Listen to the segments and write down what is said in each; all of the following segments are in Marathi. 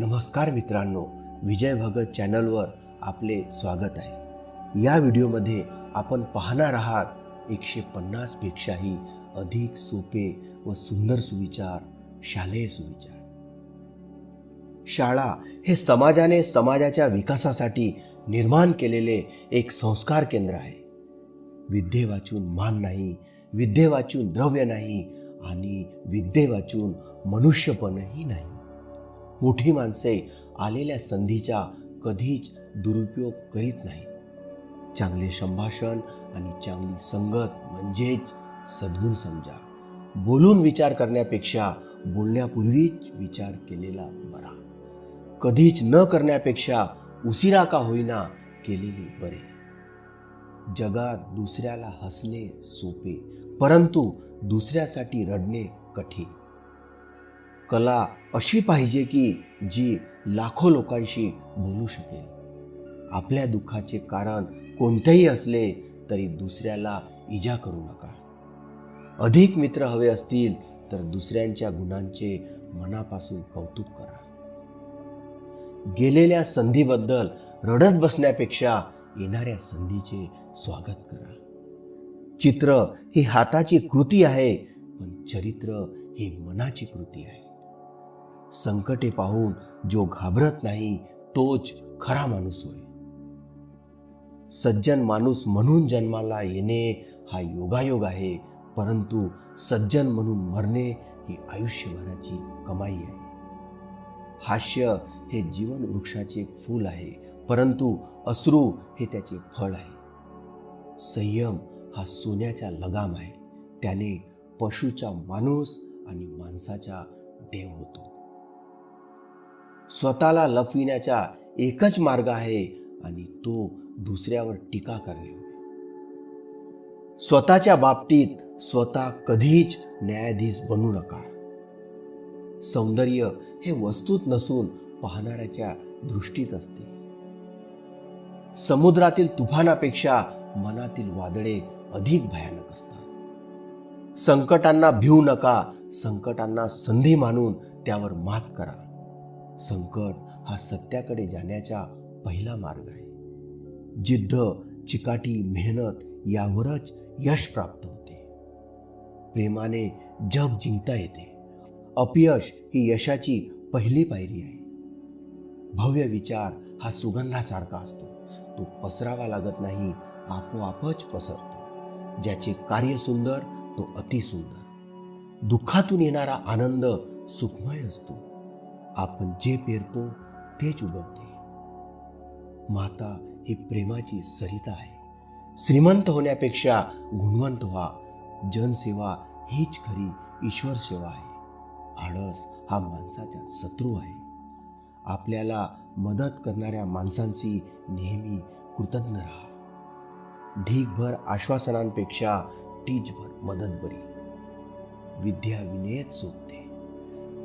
नमस्कार मित्रांनो विजय भगत चॅनलवर आपले स्वागत आहे. या व्हिडिओमध्ये आपण पाहणार आहात एकशे पन्नासपेक्षाही अधिक सोपे व सुंदर सुविचार शालेय सुविचार. शाळा हे समाजाने समाजाच्या विकासासाठी निर्माण केलेले एक संस्कार केंद्र आहे. विद्ये वाचून मान नाही विद्ये वाचून द्रव्य नाही आणि विद्ये वाचून मनुष्यपणही नाही. मोठी माणसे आलेल्या संधीचा कधीच दुरुपयोग करीत नाहीत. चांगले संभाषण आणि चांगली संगत म्हणजेच सद्गुण समजा. बोलून विचार करण्यापेक्षा बोलण्यापूर्वीच विचार केलेला बरा. कधीच न करण्यापेक्षा उशिरा का होईना केलेले बरे. जगात दुसऱ्याला हसणे सोपे परंतु दुसऱ्यासाठी रडणे कठीण. कला अशी पाहिजे की जी लाखो लोकांशी बोलू शकेल. आपल्या दुःखाचे कारण कोणतेही असले तरी दुसऱ्याला इजा करू नका. अधिक मित्र हवे असतील तर दुसऱ्यांच्या गुणांचे मनापासून कौतुक करा. गेलेल्या संधीबद्दल रडत बसण्यापेक्षा येणाऱ्या संधीचे स्वागत करा. चित्र ही हाताची कृती आहे पण चरित्र ही मनाची कृती आहे. संकटे पाहून जो घाबरत नाही तोच खरा माणूस होय. सज्जन माणूस म्हणून जन्माला येणे हा योगायोग आहे परंतु सज्जन म्हणून मरणे ही आयुष्यभराची कमाई आहे. हास्य हे जीवन वृक्षाचे फूल आहे परंतु अश्रू हे त्याचे फळ आहे. संयम हा सोन्याचा लगाम आहे त्याने पशुचा माणूस आणि माणसाचा देव होतो. स्वतःला लपविण्याचा एकच मार्ग आहे आणि तो दुसऱ्यावर टीका करणे. स्वतःच्या बाबतीत स्वतः कधीच न्यायाधीश बनू नका. सौंदर्य हे वस्तूत नसून पाहणाऱ्याच्या दृष्टीत असते. समुद्रातील तुफानापेक्षा मनातील वादळे अधिक भयानक असतात. संकटांना भिवू नका संकटांना संधी मानून त्यावर मात करा. संकट हा सत्याकडे जाण्याचा पहिला मार्ग आहे. जिद्द चिकाटी मेहनत यावरच यश प्राप्त होते. प्रेमाने जग जिंकता येते. अपयश ही यशाची पहिली पायरी आहे. भव्य विचार हा सुगंधासारखा असतो. तो पसरावा लागत नाही आपोआपच पसरतो. ज्याचे कार्य सुंदर तो अतिसुंदर दुःखातून येणारा आनंद सुखमय असतो. आपण जे पेरतो तेच उगवते. माता ही प्रेमाची सरिता आहे. श्रीमंत होण्यापेक्षा गुणवंत व्हा. जनसेवा हीच खरी ईश्वर सेवा आहे. आळस हा माणसाचा शत्रू आहे. आपल्याला मदत करणाऱ्या माणसांशी नेहमी कृतज्ञ राहा. ढीकभर आश्वासनांपेक्षा टीचभर मदत बरी. विद्या विनयच सोपते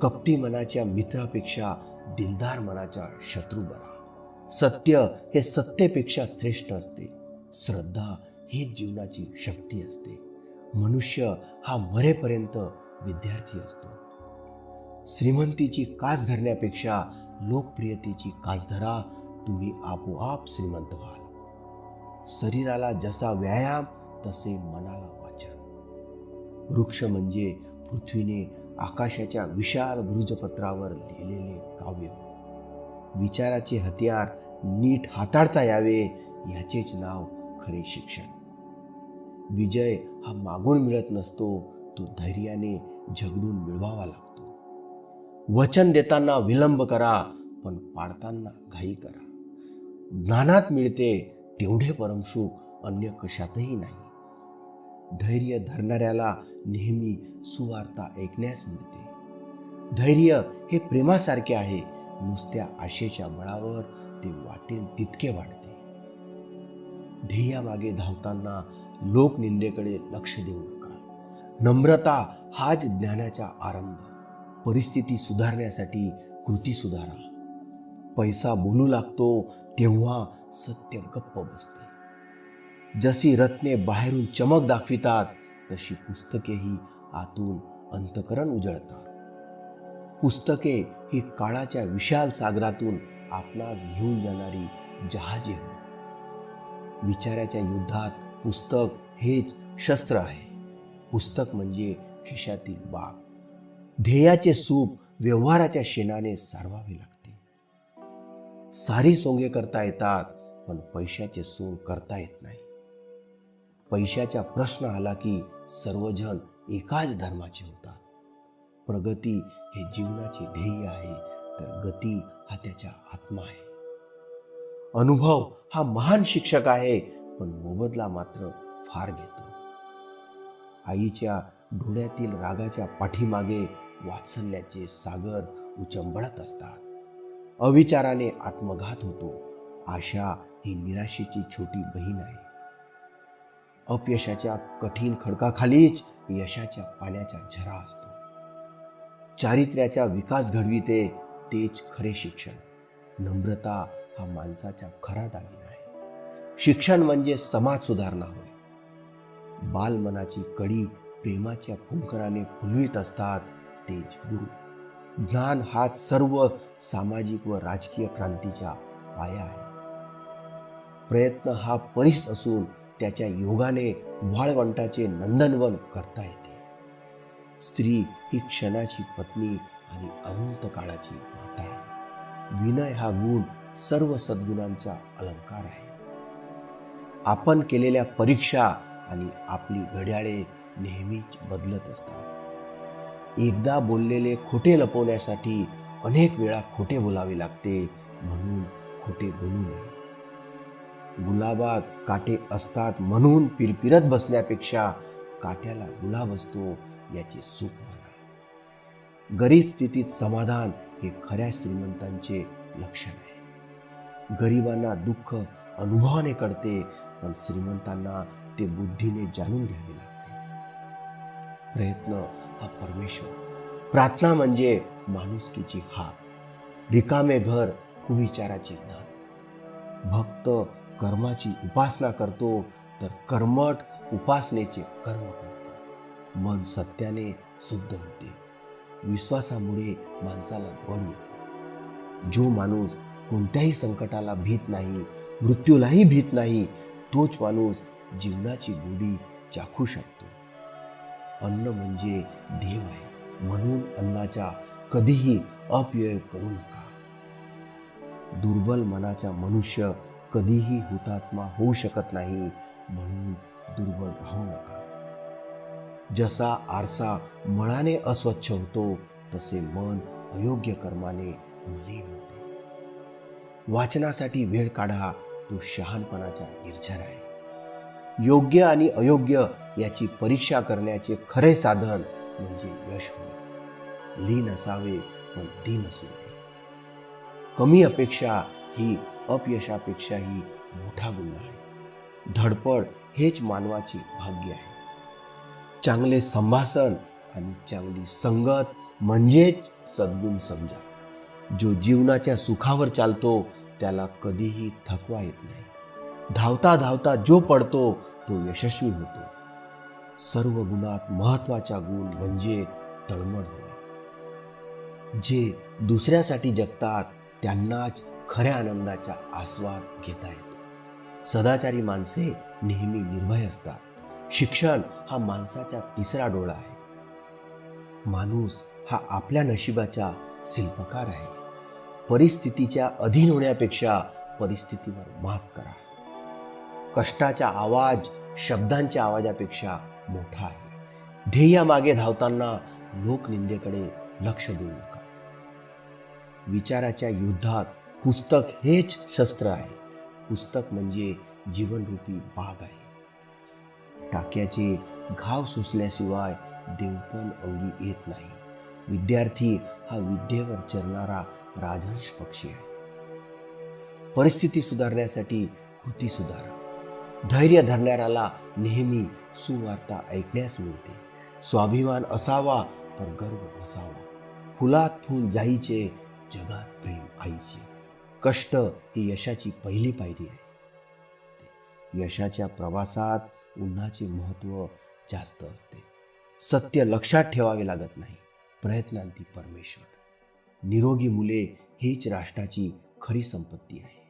कपटी मनाच्या मित्रापेक्षा दिलदार मनाचा शत्रू बरा. सत्य हे सत्तेपेक्षा श्रेष्ठ असते. श्रद्धा हीच जीवनाची शक्ती असते. मनुष्य हा मरेपर्यंत विद्यार्थी असतो. श्रीमंतीची कास धरण्यापेक्षा लोकप्रियतेची कास धरा तुम्ही आपोआप श्रीमंत व्हाल. शरीराला जसा व्यायाम तसे मनाला वाचन. वृक्ष म्हणजे पृथ्वीने आकाशाच्या विशाल भृजपत्रावर लिहिलेले काव्य. विचाराचे हत्यार नीट हाताळता यावे याचेच नाव खरे शिक्षण. विजय हा मागून मिळत नसतो तो धैर्याने झगडून मिळवावा लागतो. वचन देताना विलंब करा पण पाडताना घाई करा. ज्ञानात मिळते तेवढे परमसुख अन्य कशातही नाही. धैर्य धरणाऱ्याला नेहमी सुवार्ता ऐकण्यास मिळते. धैर्य हे प्रेमासारखे आहे. नुसत्या आशेच्या बळावर ते वाटेल तितके वाटते ध्येयामागे धावताना लोकनिंदेकडे लक्ष देऊ नका. नम्रता हाच ज्ञानाचा आरंभ. परिस्थिती सुधारण्यासाठी कृती सुधारा. पैसा बोलू लागतो तेव्हा सत्य गप्प बसते. जशी रत्ने बाहेरून चमक दाखवितात तशी पुस्तकेही आतून अंतकरण उजळतात. पुस्तके ही काळाच्या विशाल सागरातून आपणास घेऊन जाणारी जहाजे होत. विचाराच्या युद्धात पुस्तक हेच शस्त्र आहे. पुस्तक म्हणजे खिशातील बाग. ध्येयाचे सूप व्यवहाराच्या शेणाने सारवावे लागते. सारी सोंगे करता येतात पण पैशाचे सोंग करता येत नाही. पैशाचा प्रश्न आला की सर्वजण एकाच धर्माचे होतात. प्रगती हे जीवनाचे ध्येय आहे तर गती हा त्याचा आत्मा आहे. अनुभव हा महान शिक्षक आहे पण मोबदला मात्र फार घेतो. आईच्या डोळ्यातील रागाच्या पाठीमागे वात्सल्याचे सागर उचंबळत असतात. अविचाराने आत्मघात होतो. आशा ही निराशेची छोटी बहीण आहे. अपयशाच्या कठीण खडकाखालीच यशाच्या पाण्याच्या झरा असतो. चारित्र्याचा विकास घडविते तेच खरे शिक्षण. नम्रता हा माणसाचा खरा दागिना आहे. शिक्षण म्हणजे समाज सुधारणा होय. बालमनाची कडी प्रेमाच्या फुंकराने फुलवीत असतात तेच गुरु. ज्ञान हा सर्व सामाजिक व राजकीय क्रांतीचा पाया आहे प्रयत्न हा परिस असून त्याच्या योगाने वाळवंटाचे नंदनवन करता येते. स्त्री ही क्षणाची पत्नी आणि अनंत काळाची माता आहे. विनय हा गुण सर्व सद्गुणांचा अलंकार आहे. आपण केलेल्या परीक्षा आणि आपली घड्याळे नेहमीच बदलत असतात. एकदा बोललेले खोटे लपवण्यासाठी अनेक वेळा खोटे बोलावे लागते म्हणून खोटे बोलू नये. गुलाबात काटे असतात म्हणून पिरपिरत बसण्यापेक्षा काट्याला गुलाब असतो याचे सुख म्हणा गरीब स्थितीत समाधान हे खऱ्या श्रीमंतांचे लक्षण आहे. गरिबांना दुःख अनुभवाने कळते पण श्रीमंतांना ते बुद्धीने जाणून घ्यावे लागते. प्रयत्न हा परमेश्वर. प्रार्थना म्हणजे माणुसकीची हा रिकामे घर कुविचाराची धन. भक्त कर्माची उपासना करतो तर कर्मठ उपासनेचे कर्म करतो. मन सत्याने शुद्ध होते. विश्वासामुळे माणसाला बळ येते. जो माणूस कोणत्याही संकटाला भीत नाही मृत्यूलाही भीत नाही तोच माणूस जीवनाची गोडी चाखू शकतो. अन्न म्हणजे देव आहे. म्हणून अन्नाचा कधीही अपव्यय करू नका. दुर्बल मनाचा मनुष्य कधीही हुतात्मा होऊ शकत नाही म्हणून दुर्बल राहू नका. जसा आरसा मळाने अस्वच्छ होतो तसे मन अयोग्य कर्माने मलिन होते. वाचनासाठी वेळ काढा तो शहाणपणाचा निर्झर आहे. योग्य आणि अयोग्य याची परीक्षा करण्याचे खरे साधन म्हणजे यश होय. लीन असावे पण दीन असू कमी अपेक्षा ही अपयशापेक्षाही मोठा गुन्हा आहे. धडपड हेच मानवाचे भाग्य आहे. चांगले संभाषण आणि चांगली संगत म्हणजेच सद्गुण समजा. जो जीवनाच्या सुखावर चालतो त्याला कधीही थकवा येत नाही. धावता धावता जो पडतो तो यशस्वी होतो. सर्व गुणात महत्त्वाचा गुण म्हणजे तळमळ होय. जे दुसऱ्यासाठी जगतात त्यांनाच खऱ्या आनंदाचा आस्वाद घेता येतो सदाचारी माणसे नेहमी निर्भय असतात. शिक्षण हा माणसाचा तिसरा डोळा आहे. माणूस हा आपल्या नशिबाचा शिल्पकार आहे. परिस्थितीच्या अधीन होण्यापेक्षा परिस्थितीवर मात करा. कष्टाचा आवाज शब्दांच्या आवाजापेक्षा मोठा आहे. ध्येयामागे धावताना लोकनिंदेकडे लक्ष देऊ नका. विचाराच्या युद्धात पुस्तक हेच शस्त्र आहे. पुस्तक म्हणजे जीवनरूपी बाग आहे. टाक्याचे घाव सुचल्याशिवाय देवपण अंगी येत नाही. विद्यार्थी हा विद्येवर चरणारा राजहंश पक्षी आहे. परिस्थिती सुधारण्यासाठी कृती सुधारा. धैर्य धरणाऱ्याला नेहमी सुवार्ता ऐकण्यास मिळते. स्वाभिमान असावा तर गर्व असावा. फुलात फुल जाईचे जगात प्रेम आईचे. कष्ट ही यशाची पहिली पायरी आहे. यशाच्या प्रवासात उन्हाचे महत्त्व जास्त असते. सत्य लक्षात ठेवावे लागत नाही. प्रयत्नांती परमेश्वर. निरोगी मुले हीच राष्ट्राची खरी संपत्ती आहे.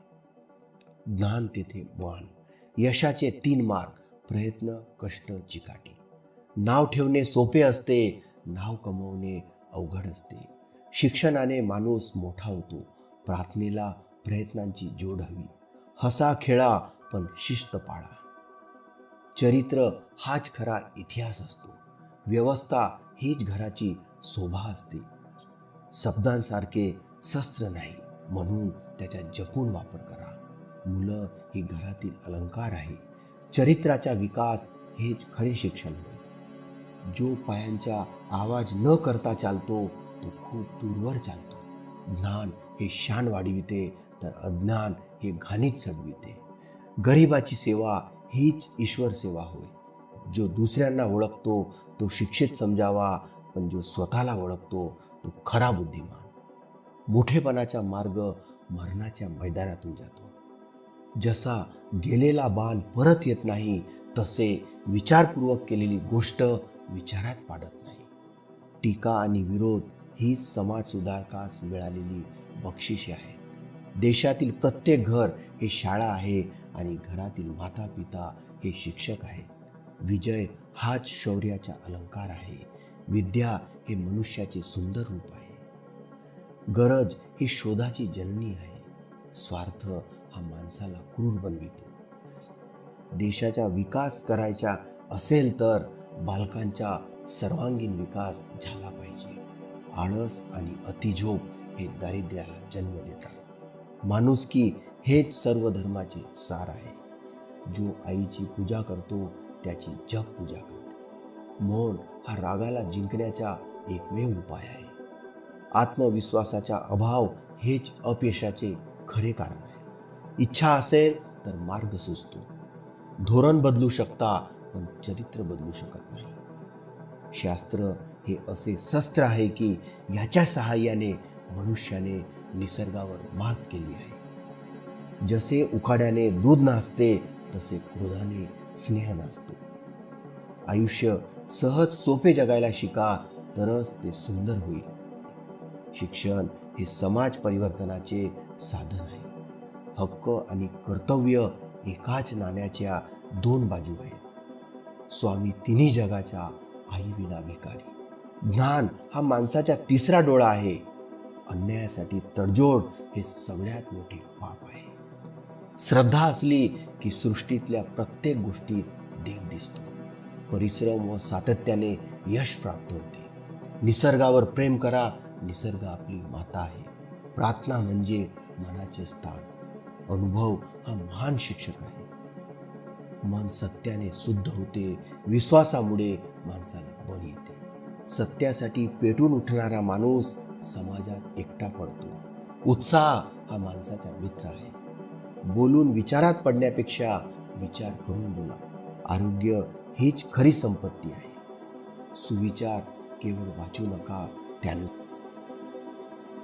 ज्ञान तेथे वाण यशाचे तीन मार्ग. प्रयत्न कष्ट चिकाटी. नाव ठेवणे सोपे असते नाव कमवणे अवघड असते. शिक्षणाने माणूस मोठा होतो. प्रार्थनेला प्रयत्नांची जोड हवी. हसा खेळा पण शिस्त पाळा. चरित्र हाच खरा इतिहास असतो. व्यवस्था हीच घराची शोभा असते. शब्दांसारखे शस्त्र नाही म्हणून त्याचा जपून वापर करा. मुलं ही घरातील अलंकार आहे. चरित्राचा विकास हेच खरे शिक्षण होय. जो पायांचा आवाज न करता चालतो तो खूप दूरवर चालतो. ज्ञान हे शान वाढविते तर अज्ञान हे घाणीत सडविते गरिबाची सेवा हीच ईश्वर सेवा होय. जो दुसऱ्यांना ओळखतो तो शिक्षित समजावा पण जो स्वतःला ओळखतो तो खरा बुद्धिमान. मोठेपणाचा मार्ग मरणाच्या मैदानातून जातो. जसा गेलेला बाण परत येत नाही तसे विचारपूर्वक केलेली गोष्ट विचारात पाडत नाही. टीका आणि विरोध ही समाज सुधारकास मिळालेली बक्षिसे आहे देशातील प्रत्येक घर हे शाळा आहे आणि घरातील माता पिता हे शिक्षक आहे विजय हाच शौर्याचा अलंकार आहे. विद्या हे मनुष्याचे सुंदर रूप आहे. गरज ही शोधाची जननी आहे. स्वार्थ हा माणसाला क्रूर बनवितो. देशाचा विकास करायचा असेल तर बालकांचा सर्वांगीण विकास झाला पाहिजे. आळस आणि अतिझोप हे दारिद्र्याला जन्म देतात. माणुसकी हेच सर्व धर्माचे सार आहे. जो आईची पूजा करतो त्याची जग पूजा करते. मौन हा रागाला जिंकण्याचा एकमेव उपाय आहे. आत्मविश्वासाचा अभाव हेच अपयशाचे खरे कारण आहे. इच्छा असेल तर मार्ग सुचतो. धोरण बदलू शकता पण चरित्र बदलू शकत नाही. शास्त्र हे असे शस्त्र आहे की याच्या सहाय्याने मनुष्याने निसर्गावर मात केली आहे. जसे उखाड्याने दूध नाचते तसे क्रोधाने स्नेह नाचतो. आयुष्य सहज सोपे जगायला शिका तरच ते सुंदर होईल. शिक्षण हे समाज परिवर्तनाचे साधन आहे. हक्क आणि कर्तव्य एकाच नाण्याच्या दोन बाजू आहेत. स्वामी तिन्ही जगाच्या आई विना भिकारी ज्ञान हा माणसाचा तिसरा डोळा आहे. अन्यायासाठी तडजोड हे सगळ्यात मोठे पाप आहे. श्रद्धा असली की सृष्टीतल्या प्रत्येक गोष्टीत देव दिसतो. परिश्रम व सातत्याने यश प्राप्त होते. निसर्गावर प्रेम करा निसर्ग आपली माता आहे. प्रार्थना म्हणजे मनाचे स्थान. अनुभव हा महान शिक्षक आहे. मन सत्याने शुद्ध होते विश्वासामुळे माणसाला बळ येते. सत्यासाठी पेटून उठणारा माणूस समाजात एकटा पडतो. उत्साह हा माणसाचा मित्र आहे. बोलून विचारात पडण्यापेक्षा विचार करून बोला. आरोग्य हीच खरी संपत्ती आहे. सुविचार केवळ वाचू नका त्यानुसार